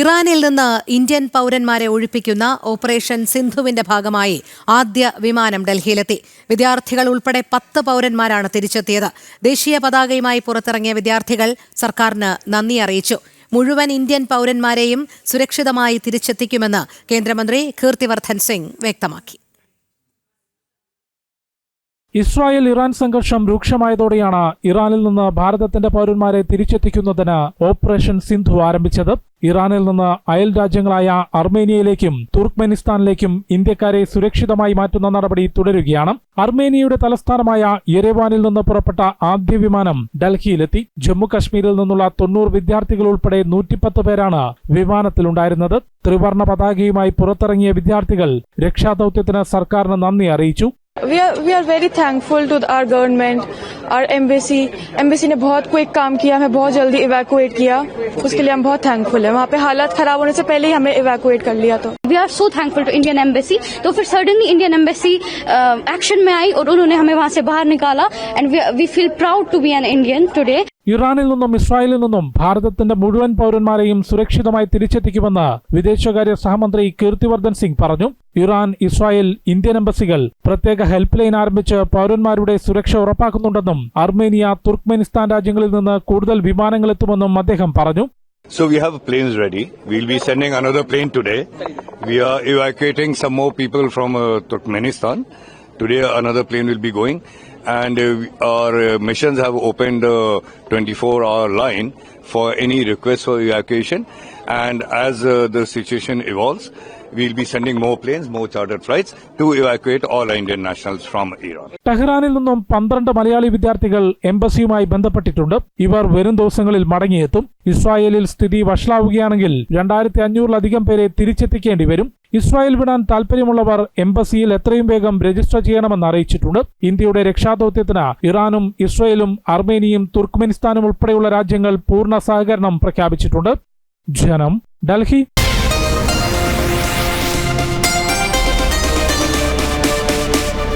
ഇറാനിൽ നിന്ന് ഇന്ത്യൻ പൗരന്മാരെ ഒഴിപ്പിക്കുന്ന ഓപ്പറേഷൻ സിന്ധുവിന്റെ ഭാഗമായി ആദ്യ വിമാനം ഡൽഹിയിലെത്തി. വിദ്യാർത്ഥികൾ ഉൾപ്പെടെ പത്ത് പൗരന്മാരാണ് തിരിച്ചെത്തിയത്. ദേശീയ പതാകയുമായി പുറത്തിറങ്ങിയ വിദ്യാർത്ഥികൾ സർക്കാരിന് നന്ദി അറിയിച്ചു. മുഴുവൻ ഇന്ത്യൻ പൗരന്മാരെയും സുരക്ഷിതമായി തിരിച്ചെത്തിക്കുമെന്ന് കേന്ദ്രമന്ത്രി കീർത്തിവർദ്ധൻ സിംഗ് വ്യക്തമാക്കി. ഇസ്രായേൽ ഇറാൻ സംഘർഷം രൂക്ഷമായതോടെയാണ് ഇറാനിൽ നിന്ന് ഭാരതത്തിന്റെ പൗരന്മാരെ തിരിച്ചെത്തിക്കുന്നതിന് ഓപ്പറേഷൻ സിന്ധു ആരംഭിച്ചത്. ഇറാനിൽ നിന്ന് അയൽ രാജ്യങ്ങളായ അർമേനിയയിലേക്കും തുർക്ക്മെനിസ്ഥാനിലേക്കും ഇന്ത്യക്കാരെ സുരക്ഷിതമായി മാറ്റുന്ന നടപടി തുടരുകയാണ്. അർമേനിയയുടെ തലസ്ഥാനമായ യെരവാനിൽ നിന്ന് പുറപ്പെട്ട ആദ്യ വിമാനം ഡൽഹിയിലെത്തി. ജമ്മു കശ്മീരിൽ നിന്നുള്ള തൊണ്ണൂറ് വിദ്യാർത്ഥികൾ ഉൾപ്പെടെ നൂറ്റിപ്പത്ത് പേരാണ് വിമാനത്തിലുണ്ടായിരുന്നത്. ത്രിവർണ പതാകയുമായി പുറത്തിറങ്ങിയ വിദ്യാർത്ഥികൾ രക്ഷാദൌത്യത്തിന് സർക്കാരിന് നന്ദി അറിയിച്ചു. We are we are very thankful to our government, our embassy. Embassy ने बहुत क्विक काम किया हमें बहुत जल्दी इवैकुएट किया उसके लिए हम बहुत थैंकफुल है वहाँ पे हालात खराब होने से पहले ही हमें इवैकुएट कर लिया तो we are so thankful to Indian embassy तो फिर सडनली इंडियन एम्बेसी एक्शन में आई और उन्होंने हमें वहां से बाहर निकाला and we feel proud to be an Indian today ഇറാനിൽ നിന്നും ഇസ്രായേലിൽ നിന്നും ഭാരതത്തിന്റെ മുഴുവൻ പൗരന്മാരെയും സുരക്ഷിതമായി തിരിച്ചെത്തിക്കുമെന്ന് വിദേശകാര്യ സഹമന്ത്രി കീർത്തിവർദ്ധൻ സിംഗ് പറഞ്ഞു ഇറാൻ ഇസ്രായേൽ ഇന്ത്യൻ എംബസികൾ പ്രത്യേക ഹെൽപ്പ് ലൈൻ ആരംഭിച്ച് പൌരന്മാരുടെ സുരക്ഷ ഉറപ്പാക്കുന്നുണ്ടെന്നും അർമേനിയ തുർക്ക്മെനിസ്ഥാൻ രാജ്യങ്ങളിൽ നിന്ന് കൂടുതൽ വിമാനങ്ങൾ എത്തുമെന്നും അദ്ദേഹം പറഞ്ഞു. So we have planes ready will be sending another plane today we are evacuating some more people from Turkmenistan today another plane will be going And uh, our uh, missions have opened a 24-hour line for any request for evacuation. And as uh, the situation evolves, we'll be sending more planes, more chartered flights to evacuate all Indian nationals from Iran. ടെഹ്റാനിൽ നിന്നും പന്ത്രണ്ട് മലയാളി വിദ്യാർത്ഥികൾ എംബസിയുമായി ബന്ധപ്പെട്ടിട്ടുണ്ട് ഇവർ വരും ദിവസങ്ങളിൽ മടങ്ങിയെത്തും ഇസ്രായേലിൽ സ്ഥിതി വഷളാവുകയാണെങ്കിൽ രണ്ടായിരത്തി അഞ്ഞൂറിലധികം പേരെ തിരിച്ചെത്തിക്കേണ്ടി വരും ഇസ്രായേൽ വിടാൻ താൽപര്യമുള്ളവർ എംബസിയിൽ എത്രയും വേഗം രജിസ്റ്റർ ചെയ്യണമെന്ന് അറിയിച്ചിട്ടുണ്ട്. ഇന്ത്യയുടെ രക്ഷാദൌത്യത്തിന് ഇറാനും ഇസ്രയേലും അർമേനിയയും തുർക്ക്മെനിസ്ഥാനും ഉൾപ്പെടെയുള്ള രാജ്യങ്ങൾ പൂർണ സഹകരണം പ്രഖ്യാപിച്ചിട്ടുണ്ട്. ജനം ഡൽഹി